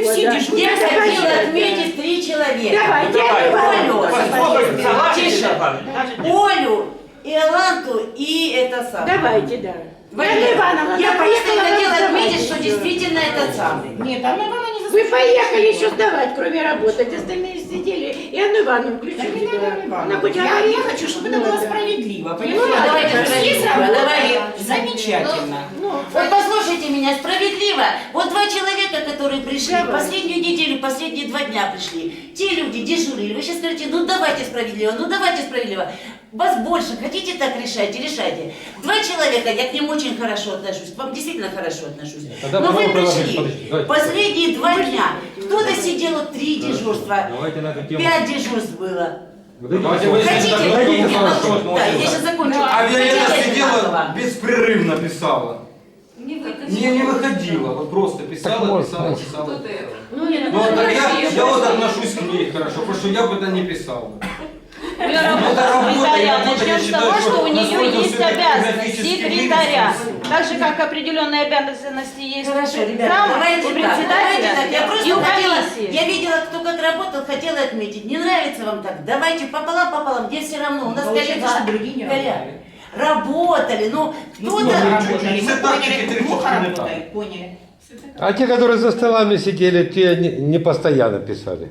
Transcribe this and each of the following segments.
не все Да. дежурят. Я Давайте, хотела давайте. отметить три человека. Давайте, Олю, давайте. Тише. Олю, Иоланту и это самое. Давайте, да. Валерия, Ивановна, я она просто хотела отметить, что действительно этот самый. Нет, Анна Ивановна не Вы поехали еще сдавать, кроме работать. Остальные сидели. И Анну Ивановну Да включили. Анна Она Ивановна. хоть Я, я хочу, чтобы это Ну, было да. справедливо. Ну, Понимаете? давайте Все справедливо, давай. замечательно. Ну, Вот послушайте меня, справедливо. Вот два человека, которые пришли, Давай. последнюю неделю, последние два дня пришли. Те люди дежурили. Вы сейчас скажете, ну давайте справедливо, ну давайте справедливо. Вас больше, хотите так решайте, решайте. Два человека, я к ним очень хорошо отношусь, к вам действительно хорошо отношусь. Тогда Но вы пришли, последние два дня, кто-то сидел три дежурства, Давайте на эту тему. пять дежурств было. Давайте вы Хотите? Ну, Да, я сейчас закончу. А Виолетта Хотите сидела, беспрерывно писала. Не Не, не выходила, вот просто писала, писала, писала. ну, не, Ну, так я, я вот отношусь к ней хорошо, потому что я бы это не писал. Ну, это работа, и Секретаря. работа, я Начнем с считаю, того, что что у нее насколько есть всё это обязанность графически секретаря. вырезано. Так же, как определенные обязанности есть Хорошо, у ребята, зама, давайте у так, давайте председателя так. Я просто и у хотела, комиссии. я видела, кто как работал, хотела отметить. Не нравится вам так? Давайте пополам-пополам, где все равно. У нас Получается, коллега, что другие не коллега, работали. Работали, ну, Ну, кто-то... чуть- работали, мы поняли, плохо работают, поняли. А те, которые за столами сидели, те не, не постоянно писали.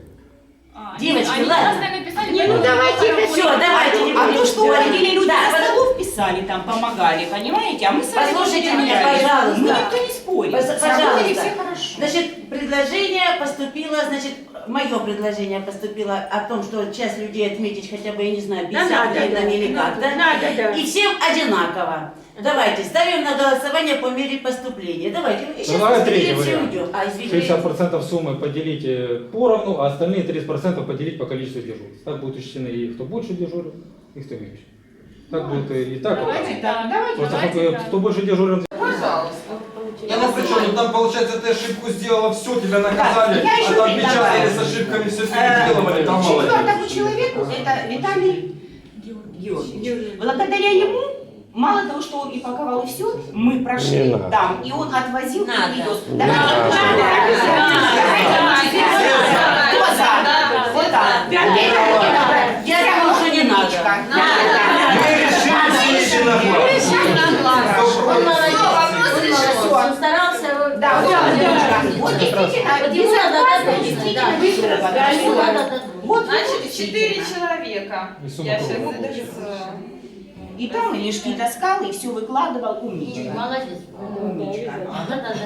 Девочки, ладно. не, ну давайте. Все, давайте не А будем то, что говорить. уходили люди Да, за столов, писали там, помогали, понимаете? А мы сами Послушайте тоже меня, помогали. пожалуйста. Мы никто не спорит. Пос- Сработали Пожалуйста. все хорошо. Значит, предложение поступило, значит, мое предложение поступило о том, что часть людей отметить хотя бы, я не знаю, 50 Да, надо, да. или как, да? Надо, да. И всем одинаково. Давайте, ставим на голосование по мере поступления. Давайте, сейчас Давай третий и вариант. уйдем. А, извините. 60% суммы поделите поровну, а остальные 30% поделить по количеству дежурств. Так будут учтены и кто больше дежурил, и кто меньше. Так будет и и так, и Давайте так. так, давайте. Просто чтобы, кто больше дежурил, Я ну при чем, ну там получается ты ошибку сделала, все, тебя наказали, я еще а там печатали с ошибками, все переделывали, там ли. Четвертому человеку, это Виталий Георгиевич. Благодаря ему, мало того, что он и паковал и все, мы Не прошли надо. там, и он отвозил и Надо. привез. надо. За? Вот так. Я думаю, что не надо. Мы решили все единогласно. Кто против? старался. Да, вот так, девушка. Вот действительно, Вот ему надо дать, действительно да. Да, ему. Вот Значит, четыре человека. И сумма Я сейчас круглая И там и мешки таскал, и все выкладывал, умничка. Молодец. Умничка. Да.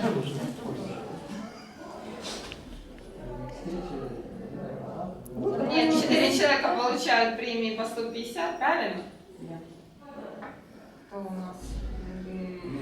Нет, четыре человека получают премии по 150, правильно? Кто у нас? М,